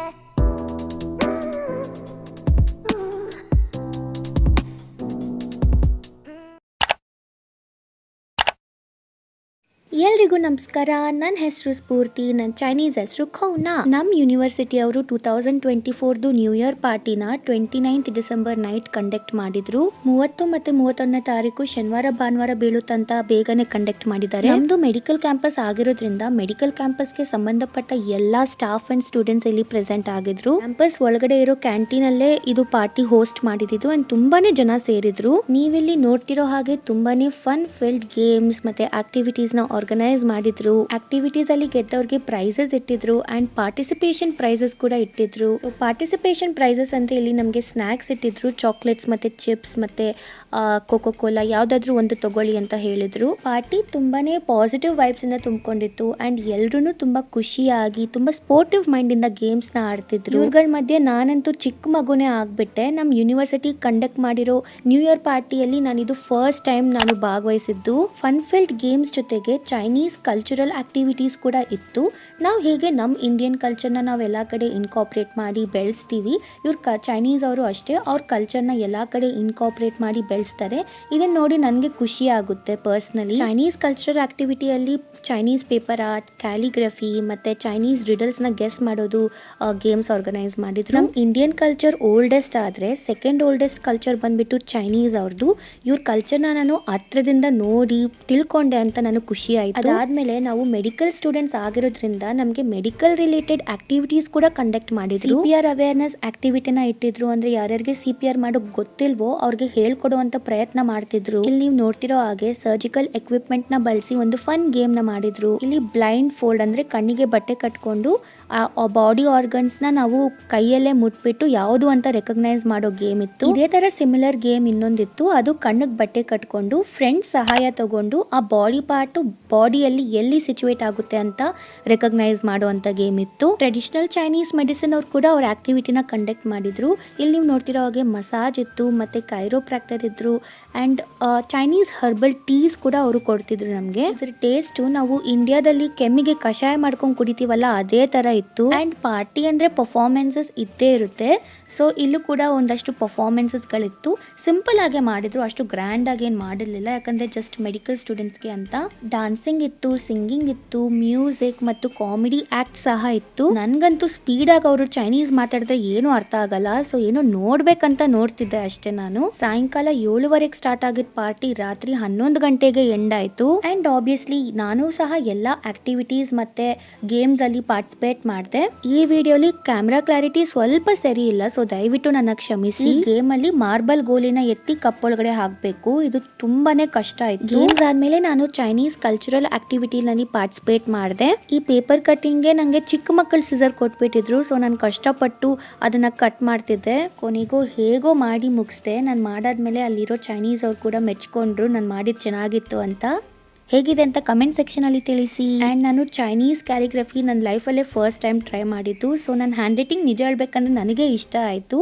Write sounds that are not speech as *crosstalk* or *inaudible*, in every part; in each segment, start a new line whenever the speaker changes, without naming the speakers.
け ಎಲ್ರಿಗೂ ನಮಸ್ಕಾರ. ನನ್ನ ಹೆಸರು ಸ್ಫೂರ್ತಿ ನನ್ನ ಚೈನೀಸ್ ಹೆಸರು ಖೌನಾ. ನಮ್ಮ ಯೂನಿವರ್ಸಿಟಿ ಅವರು ಟೂ ತೌಸಂಡ್ ಟ್ವೆಂಟಿ ಫೋರ್ದು new year ಪಾರ್ಟಿನ twenty ninth December night conduct ಮಾಡಿದ್ರು. ಮೂವತ್ತು ಮತ್ತೆ ಮೂವತ್ತೊಂದನೇ ತಾರೀಕು ಶನಿವಾರ, ಭಾನುವಾರ ಬೀಳುತ್ತಂತ ಬೇಗನೆ ಕಂಡಕ್ಟ್ ಮಾಡಿದ್ದಾರೆ. ನಮ್ದು ಮೆಡಿಕಲ್ ಕ್ಯಾಂಪಸ್ ಆಗಿರೋದ್ರಿಂದ ಮೆಡಿಕಲ್ ಕ್ಯಾಂಪಸ್ಗೆ ಸಂಬಂಧಪಟ್ಟ ಎಲ್ಲಾ ಸ್ಟಾಫ್ ಅಂಡ್ ಸ್ಟೂಡೆಂಟ್ಸ್ ಇಲ್ಲಿ ಪ್ರೆಸೆಂಟ್ ಆಗಿದ್ರು. ಕ್ಯಾಂಪಸ್ ಒಳಗಡೆ ಇರೋ ಕ್ಯಾಂಟೀನ್ ಅಲ್ಲೇ ಇದು ಪಾರ್ಟಿ ಹೋಸ್ಟ್ ಮಾಡಿದ್ದು ಅಂಡ್ ತುಂಬಾನೇ ಜನ ಸೇರಿದ್ರು. ನೀವಿಲ್ಲಿ ನೋಡ್ತಿರೋ ಹಾಗೆ ತುಂಬಾನೇ ಫನ್ ಫಿಲ್ಡ್ ಗೇಮ್ಸ್ ಮತ್ತೆ ಆಕ್ಟಿವಿಟೀಸ್ನ ಆರ್ಗನೈಸ್ ಮಾಡಿದ್ರು ಆಕ್ಟಿವಿಟೀಸ್ ಅಲ್ಲಿ ಗೆದ್ದವ್ರಿಗೆ ಪ್ರೈಸಸ್ ಇಟ್ಟಿದ್ರು ಅಂಡ್ ಪಾರ್ಟಿಸಿಪೇಷನ್ ಪ್ರೈಸಸ್ ಕೂಡ ಇಟ್ಟಿದ್ರು. ಪಾರ್ಟಿಸಿಪೇಷನ್ ಪ್ರೈಸಸ್ ಅಂತ ಇಲ್ಲಿ ನಮಗೆ ಸ್ನಾಕ್ಸ್ ಇಟ್ಟಿದ್ರು ಚಾಕ್ಲೇಟ್ಸ್ ಮತ್ತೆ ಚಿಪ್ಸ್ ಮತ್ತೆ ಕೋಕೋ ಕೋಲಾ ಯಾವ್ದಾದ್ರು ಒಂದು ತಗೊಳ್ಳಿ ಅಂತ ಹೇಳಿದ್ರು. ಪಾರ್ಟಿ ತುಂಬಾನೇ ಪಾಸಿಟಿವ್ ವೈಬ್ಸ್ ಇಂದ ತುಂಬಿಕೊಂಡಿತ್ತು ಅಂಡ್ ಎಲ್ರು ತುಂಬಾ ಖುಷಿಯಾಗಿ, ತುಂಬಾ ಸ್ಪೋರ್ಟಿವ್ ಮೈಂಡ್ ಇಂದ ಗೇಮ್ಸ್ನ ಆಡ್ತಿದ್ರು. ಇವ್ರಗಳ ಮಧ್ಯೆ ನಾನಂತೂ ಚಿಕ್ಕ ಮಗುನೇ ಆಗ್ಬಿಟ್ಟೆ. ನಮ್ಮ ಯೂನಿವರ್ಸಿಟಿ ಕಂಡಕ್ಟ್ ಮಾಡಿರೋ ನ್ಯೂ ಇಯರ್ ಪಾರ್ಟಿಯಲ್ಲಿ ನಾನು ಇದು ಫಸ್ಟ್ ಟೈಮ್ ನಾನು ಭಾಗವಹಿಸಿದ್ದು. ಫನ್ ಫಿಲ್ಡ್ ಗೇಮ್ಸ್ ಜೊತೆಗೆ ಚೈನೀಸ್ ಕಲ್ಚರಲ್ ಆಕ್ಟಿವಿಟೀಸ್ ಕೂಡ ಇತ್ತು. ನಾವು ಹೇಗೆ ನಮ್ಮ ಇಂಡಿಯನ್ ಕಲ್ಚರ್ನ ನಾವು ಎಲ್ಲ ಕಡೆ ಇನ್ಕಾಪ್ರೇಟ್ ಮಾಡಿ ಬೆಳೆಸ್ತೀವಿ, ಇವ್ರ ಕ ಚೈನೀಸ್ ಅವರು ಅಷ್ಟೇ, ಅವ್ರ ಕಲ್ಚರ್ನ ಎಲ್ಲ ಕಡೆ ಇನ್ಕಾಪ್ರೇಟ್ ಮಾಡಿ ಬೆಳೆಸ್ತಾರೆ. ಇದನ್ನು ನೋಡಿ ನನಗೆ ಖುಷಿ ಆಗುತ್ತೆ ಪರ್ಸ್ನಲಿ ಚೈನೀಸ್ ಕಲ್ಚರಲ್ ಆ್ಯಕ್ಟಿವಿಟಿಯಲ್ಲಿ ಚೈನೀಸ್ ಪೇಪರ್ ಆರ್ಟ್ ಕ್ಯಾಲಿಗ್ರಫಿ ಮತ್ತೆ ಚೈನೀಸ್ ರಿಡಲ್ಸ್ನ ಗೆಸ್ ಮಾಡೋದು ಗೇಮ್ಸ್ ಆರ್ಗನೈಸ್ ಮಾಡಿದ್ರು. ನಮ್ಮ ಇಂಡಿಯನ್ ಕಲ್ಚರ್ ಓಲ್ಡೆಸ್ಟ್ ಆದರೆ ಸೆಕೆಂಡ್ ಓಲ್ಡೆಸ್ಟ್ ಕಲ್ಚರ್ ಬಂದ್ಬಿಟ್ಟು ಚೈನೀಸ್ ಅವ್ರದ್ದು ಇವ್ರ ಕಲ್ಚರ್ನ ನಾನು ಹತ್ರದಿಂದ ನೋಡಿ ತಿಳ್ಕೊಂಡೆ ಅಂತ ನಾನು ಖುಷಿ ಆಯ್ತು. ಅದಾದ್ಮೇಲೆ ನಾವು ಮೆಡಿಕಲ್ ಸ್ಟೂಡೆಂಟ್ಸ್ ಆಗಿರೋದ್ರಿಂದ ನಮಗೆ ಮೆಡಿಕಲ್ ರಿಲೇಟೆಡ್ ಆಕ್ಟಿವಿಟೀಸ್ ಕೂಡ ಕಂಡಕ್ಟ್ ಮಾಡಿದ್ರು. ಸಿ ಪಿ ಆರ್ ಅವೇರ್ನೆಸ್ ಆಕ್ಟಿವಿಟಿನ ಇಟ್ಟಿದ್ರು. ಅಂದ್ರೆ ಯಾರ್ಯಾರಿಗೆ ಸಿ ಪಿ ಆರ್ ಮಾಡೋಕ್ ಗೊತ್ತಿಲ್ವೋ ಅವ್ರಿಗೆ ಹೇಳ್ಕೊಡುವಂತ ಪ್ರಯತ್ನ ಮಾಡ್ತಿದ್ರು. ಇಲ್ಲಿ ನೀವು ನೋಡ್ತಿರೋ ಹಾಗೆ ಸರ್ಜಿಕಲ್ ಎಕ್ವಿಪ್ಮೆಂಟ್ನ ಬಳಸಿ ಒಂದು ಫನ್ ಗೇಮ್ನ ಮಾಡಿದ್ರು. ಇಲ್ಲಿ ಬ್ಲೈಂಡ್ ಫೋಲ್ಡ್ ಅಂದ್ರೆ ಕಣ್ಣಿಗೆ ಬಟ್ಟೆ ಕಟ್ಕೊಂಡು ಆ ಬಾಡಿ ಆರ್ಗನ್ಸ್ನ ನಾವು ಕೈಯಲ್ಲೇ ಮುಟ್ಬಿಟ್ಟು ಯಾವುದು ಅಂತ ರೆಕಗ್ನೈಸ್ ಮಾಡೋ ಗೇಮ್ ಇತ್ತು. ಇದೇ ತರ ಸಿಮಿಲರ್ ಗೇಮ್ ಇನ್ನೊಂದಿತ್ತು. ಅದು ಕಣ್ಣಿಗೆ ಬಟ್ಟೆ ಕಟ್ಕೊಂಡು ಫ್ರೆಂಡ್ ಸಹಾಯ ತಗೊಂಡು ಆ ಬಾಡಿ ಪಾರ್ಟ್ ಬಾಡಿಯಲ್ಲಿ ಎಲ್ಲಿ ಸಿಚುವೇಟ್ ಆಗುತ್ತೆ ಅಂತ ರೆಕಗ್ನೈಸ್ ಮಾಡುವಂಥ ಗೇಮ್ ಇತ್ತು. ಟ್ರೆಡಿಷನಲ್ ಚೈನೀಸ್ ಮೆಡಿಸಿನ್ ಅವ್ರು ಕೂಡ ಅವ್ರ ಆ್ಯಕ್ಟಿವಿಟಿನ ಕಂಡಕ್ಟ್ ಮಾಡಿದ್ರು. ಇಲ್ಲಿ ನೀವು ನೋಡ್ತಿರೋ ಹಾಗೆ ಮಸಾಜ್ ಇತ್ತು, ಮತ್ತೆ ಕೈರೋಪ್ರಾಕ್ಟರ್ ಇದ್ದರು ಅಂಡ್ ಚೈನೀಸ್ ಹರ್ಬಲ್ ಟೀಸ್ ಕೂಡ ಅವರು ಕೊಡ್ತಿದ್ರು ನಮಗೆ. ಅದರ ಟೇಸ್ಟ್ ನಾವು ಇಂಡಿಯಾದಲ್ಲಿ ಕೆಮ್ಮಿಗೆ ಕಷಾಯ ಮಾಡ್ಕೊಂಡು ಕುಡಿತೀವಲ್ಲ, ಅದೇ ತರ ಇತ್ತು. ಅಂಡ್ ಪಾರ್ಟಿ ಅಂದ್ರೆ ಪರ್ಫಾರ್ಮೆನ್ಸಸ್ ಇದ್ದೇ ಇರುತ್ತೆ. ಸೊ ಇಲ್ಲೂ ಕೂಡ ಒಂದಷ್ಟು ಪರ್ಫಾರ್ಮೆನ್ಸಸ್ಗಳಿತ್ತು ಸಿಂಪಲ್ ಆಗಿ ಮಾಡಿದ್ರು, ಅಷ್ಟು ಗ್ರ್ಯಾಂಡ್ ಏನು ಮಾಡಿರ್ಲಿಲ್ಲ. ಯಾಕಂದ್ರೆ ಜಸ್ಟ್ ಮೆಡಿಕಲ್ ಸ್ಟೂಡೆಂಟ್ಸ್ಗೆ ಅಂತ ಡಾನ್ಸಿಂಗ್ ಇತ್ತು ಸಿಂಗಿಂಗ್ ಇತ್ತು ಮ್ಯೂಸಿಕ್ ಮತ್ತು ಕಾಮಿಡಿ ಆಕ್ಟ್ ಸಹ ಇತ್ತು. ನನಗಂತೂ ಸ್ಪೀಡ್ ಆಗಿ ಅವರು ಚೈನೀಸ್ ಮಾತಾಡಿದ್ರೆ ಏನು ಅರ್ಥ ಆಗಲ್ಲ. ಸೊ ಏನೋ ನೋಡ್ಬೇಕಂತ ನೋಡ್ತಿದ್ದೆ ಅಷ್ಟೇ ನಾನು. ಸಾಯಂಕಾಲ ಏಳುವರೆಗೆ ಸ್ಟಾರ್ಟ್ ಆಗಿದ್ದ ಪಾರ್ಟಿ ರಾತ್ರಿ ಹನ್ನೊಂದು ಗಂಟೆಗೆ ಎಂಡ್ ಆಯ್ತು. ಅಂಡ್ ಆಬ್ವಿಯಸ್ಲಿ ನಾನು ಸಹ ಎಲ್ಲ ಆಕ್ಟಿವಿಟೀಸ್ ಮತ್ತೆ ಗೇಮ್ಸ್ ಅಲ್ಲಿ ಪಾರ್ಟಿಸಿಪೇಟ್ ಮಾಡಿದೆ. ಈ ವಿಡಿಯೋಲಿ ಕ್ಯಾಮ್ರಾ ಕ್ಲಾರಿಟಿ ಸ್ವಲ್ಪ ಸರಿ ಇಲ್ಲ ಸೊ ದಯವಿಟ್ಟು ನನ್ನ ಕ್ಷಮಿಸಿ. ಗೇಮ್ ಅಲ್ಲಿ ಮಾರ್ಬಲ್ ಗೋಲಿನ ಎತ್ತಿ ಕಪ್ ಒಳಗಡೆ ಹಾಕ್ಬೇಕು. ಇದು ತುಂಬಾನೇ ಕಷ್ಟ ಆಯ್ತು. ಗೇಮ್ಸ್ ಆದ್ಮೇಲೆ ನಾನು ಚೈನೀಸ್ ಕಲ್ಚರಲ್ ಆಕ್ಟಿವಿಟಿನಲ್ಲಿ ಪಾರ್ಟಿಸಿಪೇಟ್ ಮಾಡಿದೆ. ಈ ಪೇಪರ್ ಕಟ್ಟಿಂಗ್ಗೆ ನಂಗೆ ಚಿಕ್ಕ ಮಕ್ಕಳ ಸಿಸರ್ ಕೊಟ್ಬಿಟ್ಟಿದ್ರು ಸೊ ನಾನು ಕಷ್ಟಪಟ್ಟು ಅದನ್ನ ಕಟ್ ಮಾಡ್ತಿದ್ದೆ. ಕೊನೆಗೂ ಹೇಗೋ ಮಾಡಿ ಮುಗಿಸ್ದೆ. ನಾನು ಮಾಡಾದ್ಮೇಲೆ ಅಲ್ಲಿರೋ ಚೈನೀಸ್ ಅವ್ರು ಕೂಡ ಮೆಚ್ಕೊಂಡ್ರು. ನಾನು ಮಾಡಿದ್ ಚೆನ್ನಾಗಿತ್ತು ಅಂತ. ಹೇಗಿದೆ ಅಂತ ಕಮೆಂಟ್ ಸೆಕ್ಷನಲ್ಲಿ ತಿಳಿಸಿ. ಆ್ಯಂಡ್ ನಾನು ಚೈನೀಸ್ ಕ್ಯಾಲಿಗ್ರಫಿ ನನ್ನ ಲೈಫಲ್ಲೇ ಫಸ್ಟ್ ಟೈಮ್ ಟ್ರೈ ಮಾಡಿದ್ದು. ಸೊ ನನ್ನ ಹ್ಯಾಂಡ್ ರೈಟಿಂಗ್ ನಿಜ ಹೇಳ್ಬೇಕಂದ್ರೆ ನನಗೆ ಇಷ್ಟ ಆಯಿತು.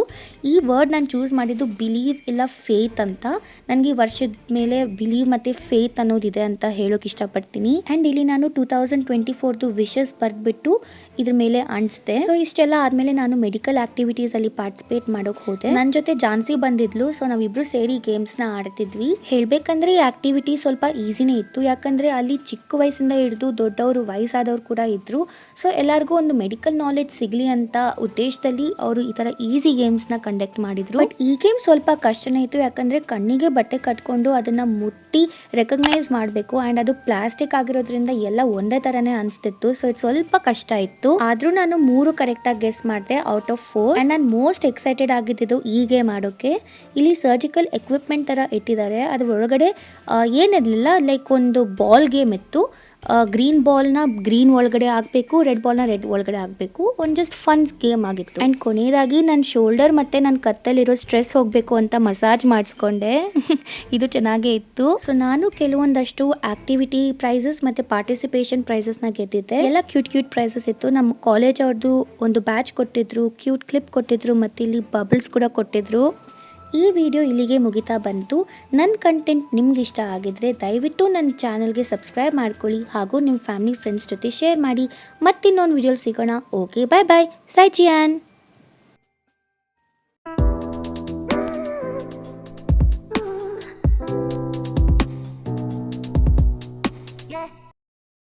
ಈ ವರ್ಡ್ ನಾನು ಚೂಸ್ ಮಾಡಿದ್ದು ಬಿಲೀವ್ ಇಲ್ಲ ಫೇತ್ ಅಂತ. ನನಗೆ ವರ್ಷದ ಮೇಲೆ ಬಿಲೀವ್ ಮತ್ತು ಫೇತ್ ಅನ್ನೋದಿದೆ ಅಂತ ಹೇಳೋಕೆ ಇಷ್ಟಪಡ್ತೀನಿ. ಆ್ಯಂಡ್ ಇಲ್ಲಿ ನಾನು ಟೂ ತೌಸಂಡ್ ಟ್ವೆಂಟಿ ಫೋರ್ದು ವಿಶಸ್ ಬರೆದ್ಬಿಟ್ಟು ಇದ್ರ ಮೇಲೆ ಅಣಿಸ್ದೆ ಸೊ ಇಷ್ಟೆಲ್ಲ ಆದಮೇಲೆ ನಾನು ಮೆಡಿಕಲ್ ಆ್ಯಕ್ಟಿವಿಟೀಸಲ್ಲಿ ಪಾರ್ಟಿಸಿಪೇಟ್ ಮಾಡೋಕೆ ಹೋದೆ. ನನ್ನ ಜೊತೆ ಜಾನ್ಸಿ ಬಂದಿದ್ಲು. ಸೊ ನಾವಿಬ್ರು ಸೇರಿ ಗೇಮ್ಸ್ನ ಆಡ್ತಿದ್ವಿ. ಹೇಳಬೇಕಂದ್ರೆ ಈ ಆಕ್ಟಿವಿಟಿ ಸ್ವಲ್ಪ ಈಸಿನೇ ಇತ್ತು. ಯಾಕಂದರೆ ಅಲ್ಲಿ ಚಿಕ್ಕ ವಯಸ್ಸಿಂದ ಹಿಡಿದು ದೊಡ್ಡವರು ವಯಸ್ಸಾದವರು ಕೂಡ ಇದ್ದರು ಸೊ ಎಲ್ಲರಿಗೂ ಒಂದು ಮೆಡಿಕಲ್ ನಾಲೆಡ್ಜ್ ಸಿಗಲಿ ಅಂತ ಉದ್ದೇಶದಲ್ಲಿ ಅವರು ಈ ಥರ ಈಸಿ ಗೇಮ್ಸ್ನ ಕಂಡಕ್ಟ್ ಮಾಡಿದ್ರು. ಬಟ್ ಈ ಗೇಮ್ ಸ್ವಲ್ಪ ಕಷ್ಟನೇ ಇತ್ತು. ಯಾಕಂದರೆ ಕಣ್ಣಿಗೆ ಬಟ್ಟೆ ಕಟ್ಕೊಂಡು ಅದನ್ನು ಮುಟ್ಟಿ ರೆಕಗ್ನೈಸ್ ಮಾಡಬೇಕು. ಆ್ಯಂಡ್ ಅದು ಪ್ಲಾಸ್ಟಿಕ್ ಆಗಿರೋದ್ರಿಂದ ಎಲ್ಲ ಒಂದೇ ಥರನೇ ಅನಿಸ್ತಿತ್ತು. ಸೊ ಇದು ಸ್ವಲ್ಪ ಕಷ್ಟ ಇತ್ತು. ಆದರೂ ನಾನು ಮೂರು ಕರೆಕ್ಟಾಗಿ ಗೆಸ್ ಮಾಡಿದೆ ಔಟ್ ಆಫ್ ಫೋರ್ ಆ್ಯಂಡ್ ನಾನು ಮೋಸ್ಟ್ ಎಕ್ಸೈಟೆಡ್ ಆಗಿದ್ದು ಈ ಗೇಮ್ ಮಾಡೋಕ್ಕೆ ಇಲ್ಲಿ ಸರ್ಜಿಕಲ್ ಎಕ್ವಿಪ್ಮೆಂಟ್ ಥರ ಇಟ್ಟಿದ್ದಾರೆ. ಅದ್ರ ಒಳಗಡೆ ಏನಿರಲಿಲ್ಲ. ಲೈಕ್ ಒಂದು ಬಾಲ್ ಗೇಮ್ ಇತ್ತು. ಗ್ರೀನ್ ಬಾಲ್ನ ಗ್ರೀನ್ ಒಳಗಡೆ ಆಗಬೇಕು ರೆಡ್ ಬಾಲ್ನ ರೆಡ್ ಒಳಗಡೆ ಆಗಬೇಕು ಒಂದು ಜಸ್ಟ್ ಫನ್ ಗೇಮ್ ಆಗಿತ್ತು. ಆ್ಯಂಡ್ ಕೊನೆಯದಾಗಿ ನನ್ನ ಶೋಲ್ಡರ್ ಮತ್ತು ನನ್ನ ಕತ್ತಲ್ಲಿರೋ ಸ್ಟ್ರೆಸ್ ಹೋಗಬೇಕು ಅಂತ ಮಸಾಜ್ ಮಾಡಿಸ್ಕೊಂಡೆ. *laughs* ಇದು ಚೆನ್ನಾಗೇ ಇತ್ತು. ಸೊ ನಾನು ಕೆಲವೊಂದಷ್ಟು ಆಕ್ಟಿವಿಟಿ ಪ್ರೈಸಸ್ ಮತ್ತು ಪಾರ್ಟಿಸಿಪೇಷನ್ ಪ್ರೈಸಸ್ನ ಗೆದ್ದಿದ್ದೆ. ಎಲ್ಲ ಕ್ಯೂಟ್ ಕ್ಯೂಟ್ ಪ್ರೈಸಸ್ ಇತ್ತು. ನಮ್ಮ ಕಾಲೇಜ್ ಅವ್ರದ್ದು ಒಂದು ಬ್ಯಾಚ್ ಕೊಟ್ಟಿದ್ರು ಕ್ಯೂಟ್ ಕ್ಲಿಪ್ ಕೊಟ್ಟಿದ್ರು, ಮತ್ತು ಇಲ್ಲಿ ಬಬಲ್ಸ್ ಕೂಡ ಕೊಟ್ಟಿದ್ರು. ಈ ವಿಡಿಯೋ ಇಲ್ಲಿಗೆ ಮುಗಿತಾ ಬಂತು. ನನ್ನ ಕಂಟೆಂಟ್ ನಿಮ್ಗೆ ಇಷ್ಟ ಆಗಿದ್ರೆ ದಯವಿಟ್ಟು ನನ್ನ ಚಾನಲ್ಗೆ ಸಬ್ಸ್ಕ್ರೈಬ್ ಮಾಡ್ಕೊಳ್ಳಿ ಹಾಗೂ ನಿಮ್ಮ ಫ್ಯಾಮಿಲಿ ಫ್ರೆಂಡ್ಸ್ ಜೊತೆ ಶೇರ್ ಮಾಡಿ. ಮತ್ತಿನ್ನೊಂದು ವಿಡಿಯೋ ಸಿಗೋಣ. ಓಕೆ ಬಾಯ್ ಬಾಯ್ ಸೈ ಚಿಯಾನ್.